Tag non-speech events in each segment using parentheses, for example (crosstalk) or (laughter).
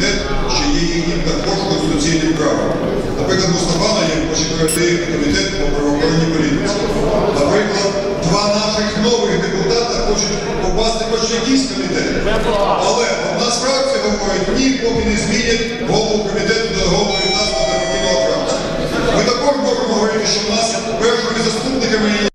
імунітет, що є їхнім також конституційним правом. Наприклад, Мустафана є почекати комітет по правоохоронній політиці. Наприклад, два наших нових депутата хочуть попасти хоч якийсь комітет. Але одна з фракцій говорить, ні, поки не змінять голову комітету до голови нас на партійного фракції. Ми також можемо говорити, що в нас першими заступниками є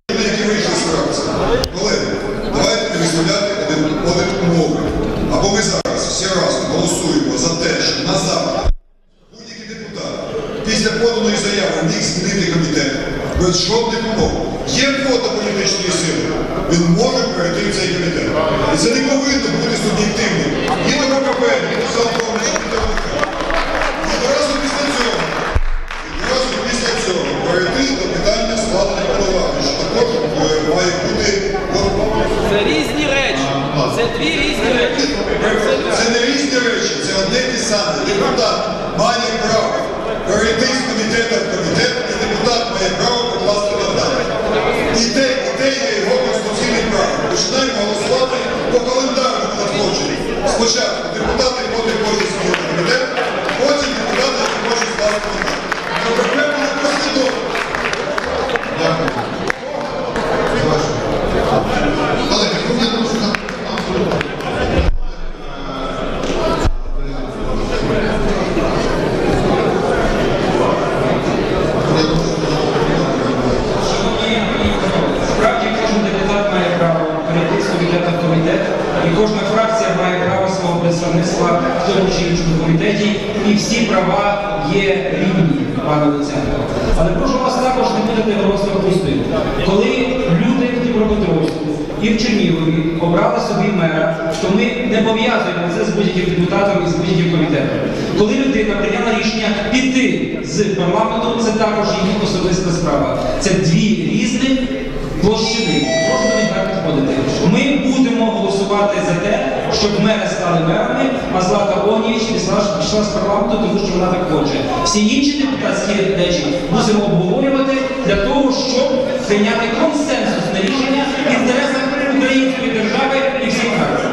після поданої заяви міг змінити комітет без жодних умов. Є квота політичної сили, він може перейти в цей комітет. І це не повинно бути суб'єктивним. Ні до БКП, ні до Самопомочі, ні ВК. Одразу після цього, одразу після цього перейти до питання складення повноважень, що також е, має бути Це різні речі. Це дві різні речі. Це не різні речі, це одне і те саме. Депутат має право перейти з комітету в іншому комітеті, і всі права є рівні, пане Луценко. Але прошу вас також не будете розпустити. Коли люди в Дніпропетровську і в Чернігові обрали собі мера, то ми не пов'язуємо це з будь-яким депутатом і з будь-яким комітетом. Коли людина прийняла рішення піти з парламенту, це також її особиста справа. Це дві різних площини. До них так підходити. Ми будемо голосувати за те, щоб мери стали мерами, а Злата Огнєвіч пішла, з парламенту, тому що вона так хоче. Всі інші депутатські речі мусимо обговорювати для того, щоб прийняти консенсусне рішення в інтересах української держави і всіх фракцій.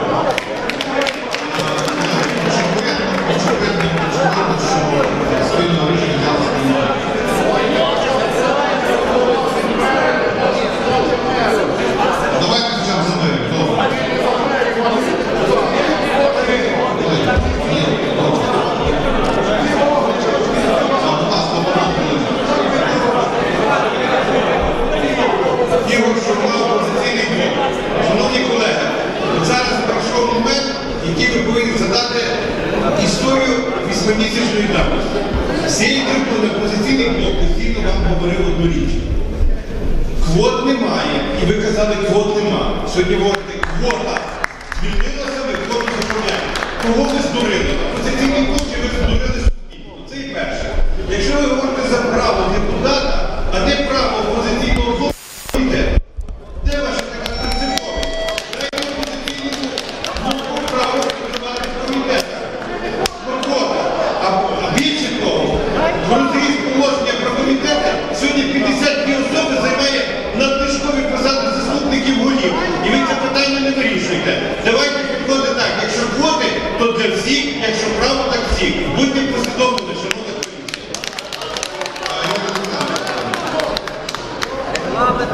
Спільного рішення зараз немає.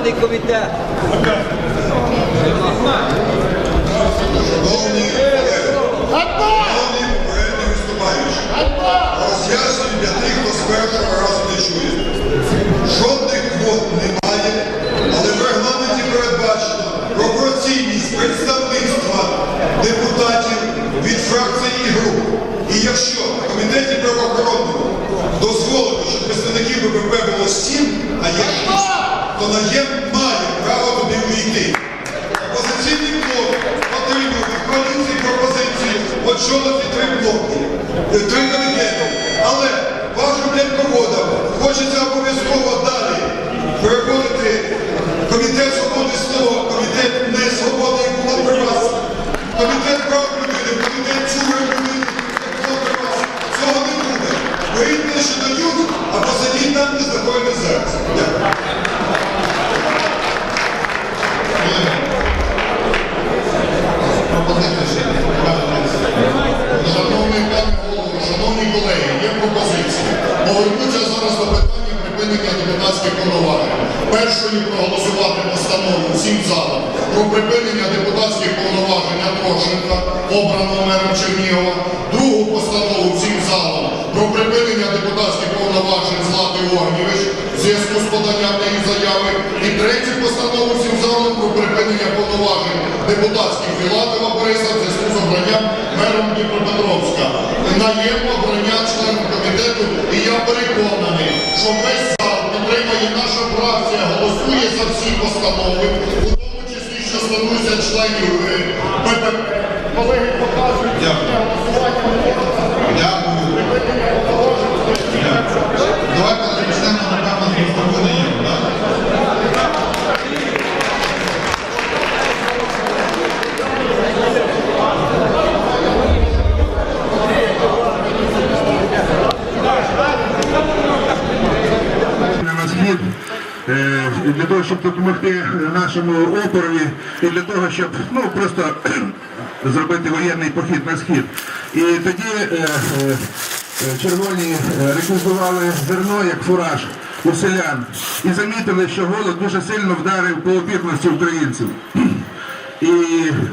Регламентний комітет. Роз'яснюю для тих, хто з першого разу не чує. Жодних квот немає, але в регламенті передбачено пропорційність представництва депутатів від фракцій і груп. І якщо в комітеті правоохоронному дозволено, щоб представників ВПП було 7, а 6, то наєм має право туди увійти. Опозиційний блок отримав від коаліції пропозицію очолити три блоки, е, три комітети. Але вашим легководам хочеться обов'язково далі переходити комітет свободи слова, комітет не свободи, як було при вас, комітет прав людини, комітет чує людини, як було при вас. Цього не буде. Вийдете, що дають, а посадіть там, де знаходиться зараз. Дякую. Депутатських Філатова Бориса в зв'язку з обранням мером Дніпропетровська. Наємо обрання членом комітету, і я переконаний, що весь зал підтримає наша фракція, голосує за всі постанови, у тому числі, що стосуються членів е. Колеги показують Дякую. голосування. Дякую. Давайте розпочнемо, напевно, з Мустафи Наєма, так? на схід е, для того, щоб допомогти нашому опорові і для того, щоб ну просто (clears throat) зробити воєнний похід на схід. І тоді е, е, червоні е, реквізували зерно як фураж у селян і замітили, що голод дуже сильно вдарив по опірності українців. (clears throat) І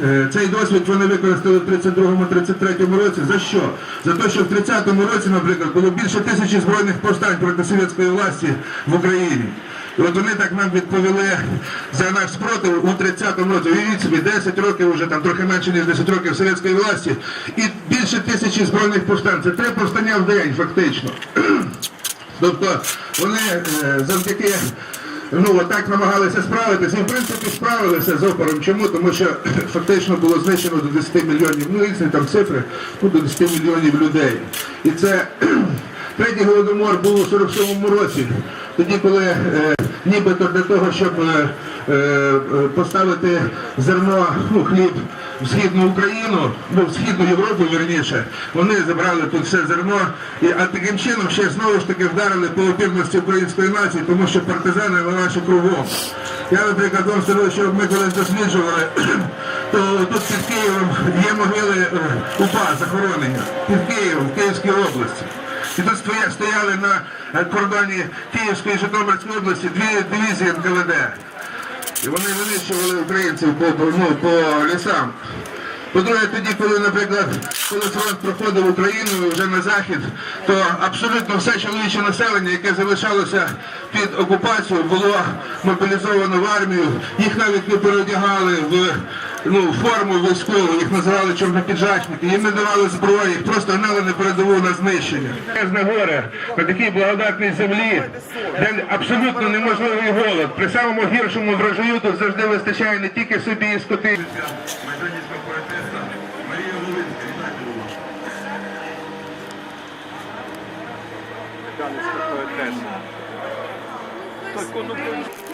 е, цей досвід вони використали в 32-33 році. За що? За те, що в 30-му році, наприклад, було більше тисячі збройних повстань проти совєтської власті в Україні. І от вони так нам відповіли за наш спротив у 30-му році. Уявіть собі, 10 років вже там трохи менше ніж 10 років совєтської власті, і більше тисячі збройних повстань. Це три повстання в день, фактично. (clears throat) Тобто вони е, завдяки ну отак намагалися справитися і в принципі справилися з опором. Чому? Тому що (clears throat) фактично було знищено до 10 мільйонів, ну різні там цифри, ну до 10 мільйонів людей. І це (clears throat) третій голодомор був у 47-му році, тоді, коли е, нібито для того, щоб е, е, поставити зерно, ну хліб в східну Україну, ну в східну Європу вірніше, вони забрали тут все зерно, і, а таким чином ще знову ж таки вдарили по опірності української нації, тому що партизани на наші кругом. Я, наприклад, вам скажу, що ми колись досліджували, (clears throat) то тут під Києвом є могили УПА захоронення, під Києвом, в Київській області. І тут стояли на е, кордоні Київської Житомирської області дві дивізії НКВД. І вони винищували українців по, ну, по лісам. По-друге, тоді, коли, наприклад, коли фронт проходив Україну вже на захід, то абсолютно все чоловіче населення, яке залишалося під окупацією, було мобілізовано в армію. Їх навіть не переодягали в ну, форму військову, їх називали чорнопіджачники, їм не давали зброї, їх просто гнали на передову на знищення. Безне горе на такій благодатній землі, де абсолютно неможливий голод. При самому гіршому врожаю тут завжди вистачає не тільки собі і скоти. А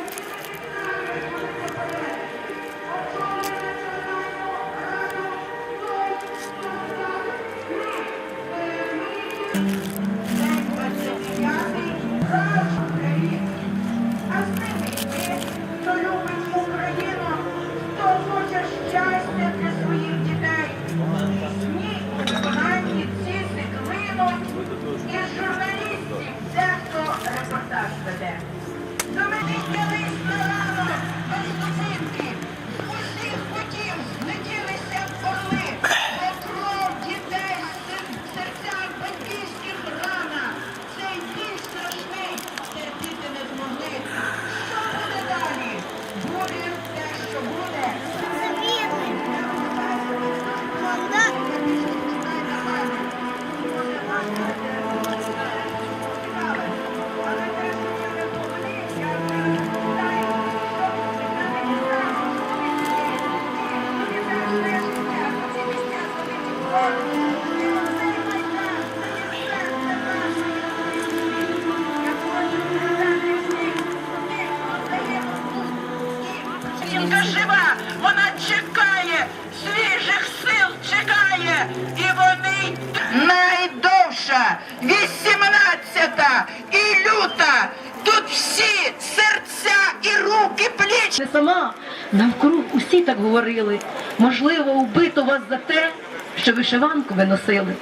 найдовша, вісімнадцята і люта. Тут всі серця і руки пліч. Не сама навкруг усі так говорили. Можливо, вбито вас за те, що вишиванку ви носили.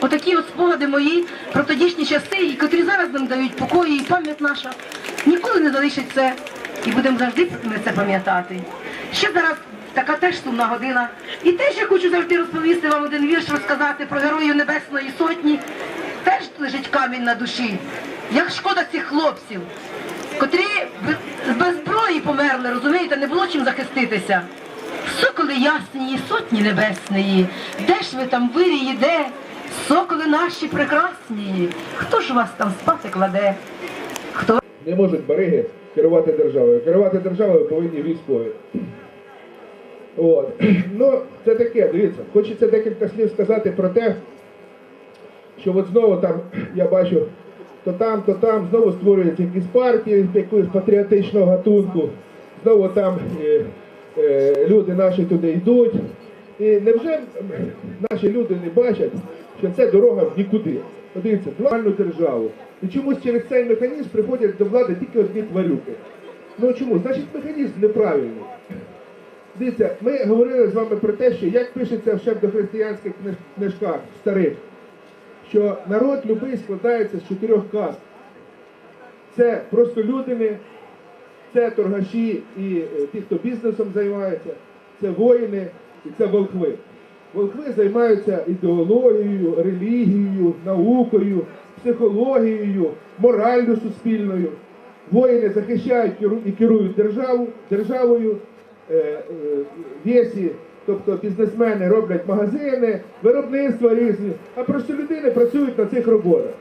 Отакі от спогади мої про тодішні часи, і котрі зараз нам дають покої, і пам'ять наша ніколи не залишить це. І будемо завжди ми це пам'ятати. Ще зараз така теж сумна година. І теж я хочу завжди розповісти вам один вірш, розказати про героїв Небесної Сотні. Теж лежить камінь на душі. Як шкода цих хлопців, котрі без зброї померли, розумієте, не було чим захиститися. Соколи ясні, сотні небесної, де ж ви там вирії, де? Соколи наші прекрасні, хто ж вас там спати кладе? Хто не можуть бариги керувати державою. Керувати державою повинні військові. От. (clears throat) Ну, це таке, дивіться, хочеться декілька слів сказати про те, що от знову там, (clears throat) я бачу, то там, то там, знову створюються якісь партії якогось патріотичного гатунку, знову там е, е, люди наші туди йдуть. І невже наші люди не бачать, що це дорога в нікуди? Подивіться, двальну державу. І чомусь через цей механізм приходять до влади тільки одні тварюки. Ну чому? Значить механізм неправильний. Дивіться, ми говорили з вами про те, що як пишеться в дохристиянських книжках старих, що народ любий складається з чотирьох каст. Це просто людини, це торгаші і е, ті, хто бізнесом займається, це воїни і це волхви. Волхви займаються ідеологією, релігією, наукою, психологією, мораллю суспільною. Воїни захищають і керують державу, державою. Е, е, тобто бізнесмени роблять магазини, виробництва різні, а просто людини працюють на цих роботах.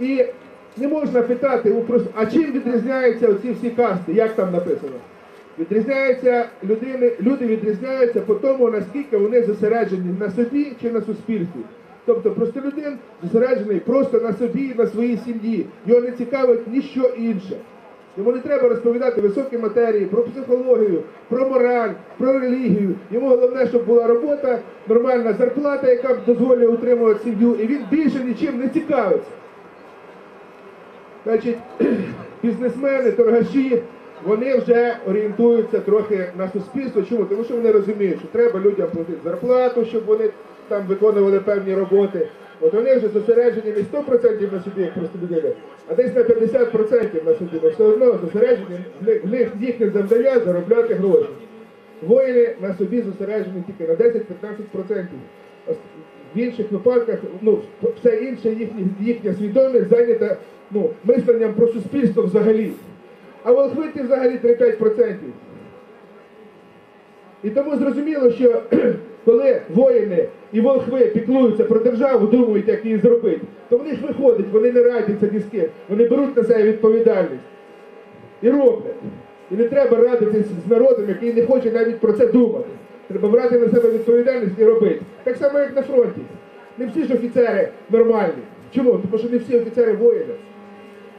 І не можна питати, а чим відрізняються оці всі касти, як там написано? Відрізняються людини, люди відрізняються по тому, наскільки вони зосереджені на собі чи на суспільстві. Тобто простолюдин зосереджений просто на собі, на своїй сім'ї. Його не цікавить ніщо інше. Йому не треба розповідати високі матерії, про психологію, про мораль, про релігію. Йому головне, щоб була робота, нормальна зарплата, яка б дозволює утримувати сім'ю, і він більше нічим не цікавиться. Значить, (clears throat) бізнесмени, торгаші, вони вже орієнтуються трохи на суспільство. Чому? Тому що вони розуміють, що треба людям платити зарплату, щоб вони там виконували певні роботи. От вони вже зосереджені не 100% на собі, як просто людина, а десь на 50% на собі. Все одно зосереджені, в них, їхнє завдання заробляти гроші. Воїни на собі зосереджені тільки на 10-15%. В інших випадках, ну, все інше їхні, їхня свідомість зайнята ну, мисленням про суспільство взагалі. А волхвиті взагалі 3-5%. І тому зрозуміло, що коли воїни і волхви піклуються про державу, думають, як її зробити, то в них виходить, вони не радяться ні з ким, вони беруть на себе відповідальність і роблять. І не треба радитись з народом, який не хоче навіть про це думати. Треба брати на себе відповідальність і робити. Так само, як на фронті. Не всі ж офіцери нормальні. Чому? Тому що не всі офіцери воїни.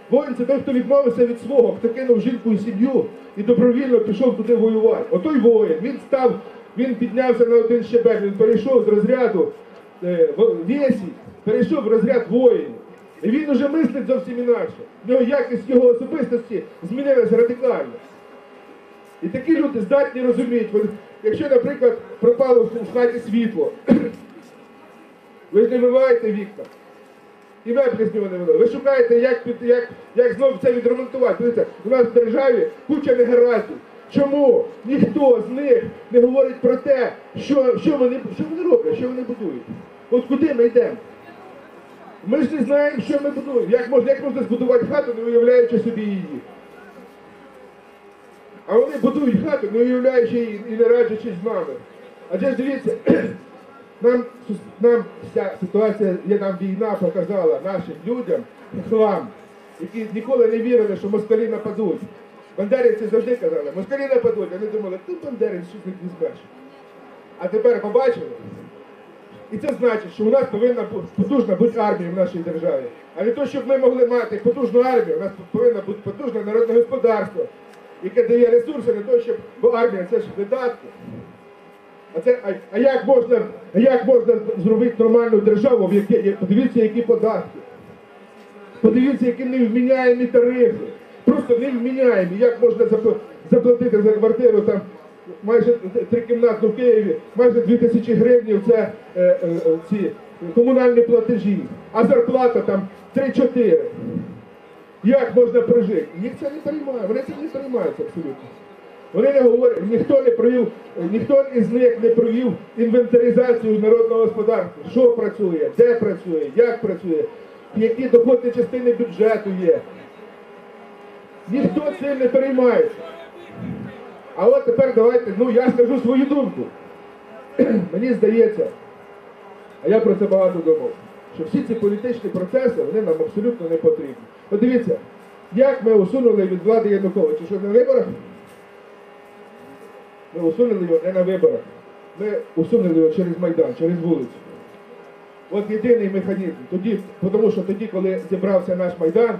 Воїн це той, хто відмовився від свого, хто кинув жінку і сім'ю і добровільно пішов туди воювати. Отой воїн, він став, він піднявся на один щебель, він перейшов з розряду е, вєсі, перейшов в розряд воїнів. І він уже мислить зовсім інакше. В нього якість його особистості змінилася радикально. І такі люди здатні розуміти, якщо, наприклад, пропало в хаті світло, (clears throat) ви ж не вимиваєте вікна. І меблі з нього не вели. Ви шукаєте, як, як, як знову це відремонтувати. Дивіться, у нас в державі куча негараздів. Чому ніхто з них не говорить про те, що, що, вони, що вони роблять, що вони будують? От куди ми йдемо? Ми ж не знаємо, що ми будуємо. Як можна, як можна збудувати хату, не уявляючи собі її? А вони будують хату, не уявляючи її і не раджучись з нами. Адже ж дивіться, (clears throat) нам, нам вся ситуація, як нам війна показала нашим людям хлам, які ніколи не вірили, що москалі нападуть. Бандерівці завжди казали, москалі нападуть, вони думали, ти бандерівці що ти візьмеш. А тепер побачили? І це значить, що у нас повинна бути потужна бути армія в нашій державі. А не то, щоб ми могли мати потужну армію, у нас повинна бути потужне народне господарство, яке дає ресурси на те, щоб бо армія це ж видатки. А це а, а як можна, як можна зробити нормальну державу, в якій подивіться, які податки. Подивіться, які невміняємі тарифи. Просто невміняємі. Як можна заплатити за квартиру там майже трикімнатну в Києві, майже 2000 гривень це е, е, ці комунальні платежі, а зарплата там 3-4. як можна прожити. Їх це не переймає, вони це не переймаються абсолютно. Вони не говорять, ніхто не провів, ніхто із них не провів інвентаризацію народного господарства. Що працює, де працює, як працює, які доходні частини бюджету є. Ніхто цим не переймається. А от тепер давайте, ну я скажу свою думку. (clears throat) Мені здається, а я про це багато думав, що всі ці політичні процеси вони нам абсолютно не потрібні. Подивіться, як ми усунули від влади Януковича, що на виборах? Ми усунули його не на виборах. Ми усунули його через Майдан, через вулицю. От єдиний механізм. Тоді, тому що тоді, коли зібрався наш Майдан,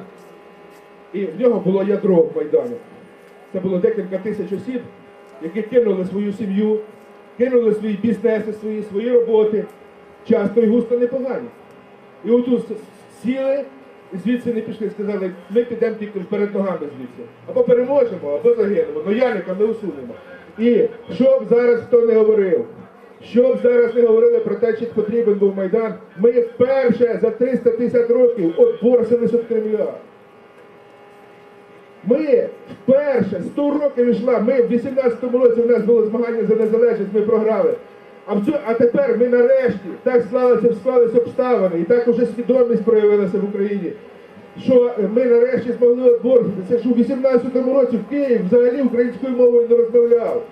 і в нього було ядро в Майдані. Це було декілька тисяч осіб, які кинули свою сім'ю, кинули свої бізнеси, свої, свої роботи, часто і густо непогані. І отут сіли, і звідси не пішли, сказали, ми підемо тільки перед ногами звідси. Або переможемо, або загинемо. Но Яника ми усунемо. І що б зараз хто не говорив, що б зараз не говорили про те, чи потрібен був Майдан, ми вперше за 350 років отборсились від Кремля. Ми вперше 100 років йшла. Ми в 18-му році у нас було змагання за незалежність, ми програли. А, в цю, а тепер ми нарешті так склалися, склалися обставини, і так уже свідомість проявилася в Україні. Що ми нарешті змогли отборитися, що в 18-му році в Києві взагалі українською мовою не розмовляв.